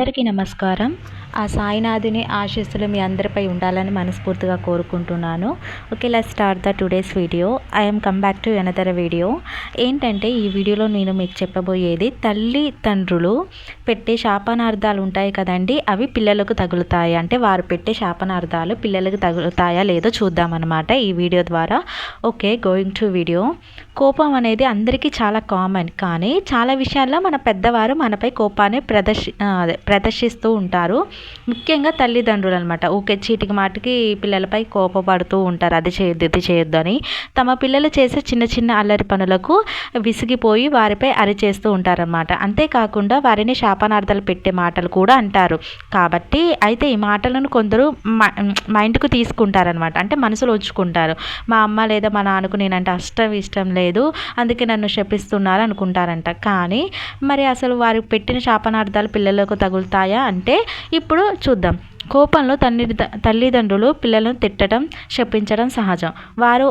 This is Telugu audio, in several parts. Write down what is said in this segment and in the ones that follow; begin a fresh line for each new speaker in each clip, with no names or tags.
అందరికీ నమస్కారం. ఆ సాయినాథుని ఆశీస్సులు మీ అందరిపై ఉండాలని మనస్ఫూర్తిగా కోరుకుంటున్నాను. Okay let start the today's video I'm come back to another video ఏంటంటే ఈ వీడియోలో నేను మీకు చెప్పబోయేది తల్లి తండ్రులు పెట్టే శాపనార్థాలు ఉంటాయి కదండి అవి పిల్లలకు తగులుతాయి? అంటే వారు పెట్టే శాపనార్థాలు పిల్లలకు తగులుతాయా లేదో చూద్దామన్నమాట ఈ వీడియో ద్వారా. ఓకే గోయింగ్ టు వీడియో కోపం అనేది అందరికీ చాలా కామన్ కానీ చాలా విషయాల్లో మన పెద్దవారు మనపై కోపాన్ని ప్రదర్శి ప్రదర్శిస్తూ ఉంటారు. ముఖ్యంగా తల్లిదండ్రులు అనమాట ఊకే చీటికి మాటికి పిల్లలపై కోపపడుతూ ఉంటారు. అది చేయొద్దు ఇది చేయొద్దు అని. తమ పిల్లలు చేసే చిన్న చిన్న అల్లరి పనులకు విసిగిపోయి వారిపై అరిచేస్తూ ఉంటారనమాట. అంతేకాకుండా వారిని శాపనార్థాలు పెట్టే మాటలు కూడా అంటారు. కాబట్టి అయితే ఈ మాటలను కొందరు మైండ్కు తీసుకుంటారనమాట. అంటే మనసులో ఉంచుకుంటారు. మా అమ్మ లేదా మా నాన్నకు నేనంటే అష్టం ఇష్టం లేదు. అందుకే నన్ను శపిస్తున్నారు అనుకుంటారంట. కానీ మరి అసలు వారు పెట్టిన శాపనార్థాలు పిల్లలకు తగులుతాయా అంటే ఇప్పుడు ఇప్పుడు చూద్దాం. కోపంలో తల్లి తల్లిదండ్రులు పిల్లలను తిట్టడం శపించడం సహజం. వారు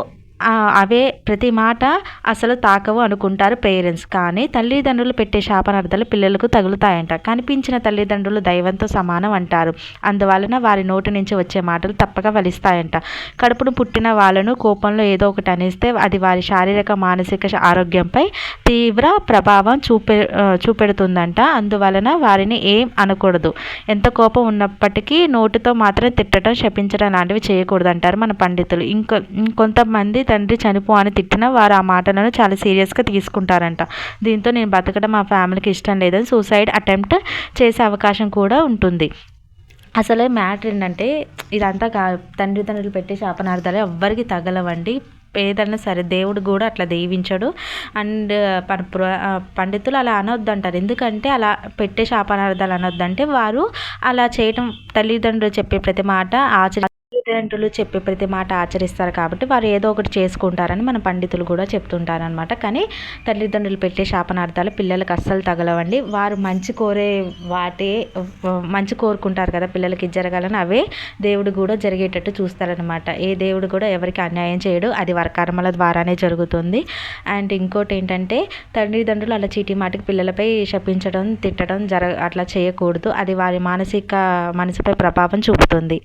అవే ప్రతి మాట అసలు తాకవు అనుకుంటారు పేరెంట్స్. కానీ తల్లిదండ్రులు పెట్టే శాపనార్థాలు పిల్లలకు తగులుతాయంట. కనిపించిన తల్లిదండ్రులు దైవంతో సమానం అంటారు. అందువలన వారి నోటి నుంచి వచ్చే మాటలు తప్పక ఫలిస్తాయంట. కడుపును పుట్టిన వాళ్ళను కోపంలో ఏదో ఒకటి అనేస్తే అది వారి శారీరక మానసిక ఆరోగ్యంపై తీవ్ర ప్రభావం చూపె చూపెడుతుందంట. అందువలన వారిని ఏం అనకూడదు. ఎంత కోపం ఉన్నప్పటికీ నోటితో మాత్రం తిట్టడం శపించడం లాంటివి చేయకూడదు అంటారు మన పండితులు. ఇంకొ ఇంకొంతమంది తండ్రి చనిపో అని తిట్టినా వారు ఆ మాటలను చాలా సీరియస్గా తీసుకుంటారంట. దీంతో నేను బతకడం మా ఫ్యామిలీకి ఇష్టం లేదని సూసైడ్ అటెంప్ట్ చేసే అవకాశం కూడా ఉంటుంది. అసలే మ్యాటర్ ఏంటంటే ఇదంతా కా తండ్రి తండ్రులు పెట్టే శాపనార్థాలు ఎవ్వరికి తగలవండి. ఏదన్నా సరే దేవుడు కూడా అట్లా దీవించడు. అండ్ పండితులు అలా అనొద్దు అంటారు ఎందుకంటే అలా పెట్టే శాపనార్థాలు అనొద్దంటే వారు అలా చేయటం తల్లిదండ్రులు చెప్పే ప్రతి మాట ఆచరి తల్లిదండ్రులు చెప్పే ప్రతి మాట ఆచరిస్తారు కాబట్టి వారు ఏదో ఒకటి చేసుకుంటారని మన పండితులు కూడా చెప్తుంటారనమాట కానీ తల్లిదండ్రులు పెట్టే శాపనార్థాలు పిల్లలకు అస్సలు తగలవండి. వారు మంచి కోరే వాటే మంచి కోరుకుంటారు కదా పిల్లలకి జరగాలని అవే దేవుడు కూడా జరిగేటట్టు చూస్తారనమాట ఏ దేవుడు కూడా ఎవరికి అన్యాయం చేయడు. అది వారి కర్మల ద్వారానే జరుగుతుంది. అండ్ ఇంకోటి ఏంటంటే తల్లిదండ్రులు అలా చీటి మాటికి పిల్లలపై శపించడం తిట్టడం జర అట్లా చేయకూడదు. అది వారి మానసిక మనసుపై ప్రభావం చూపుతుంది.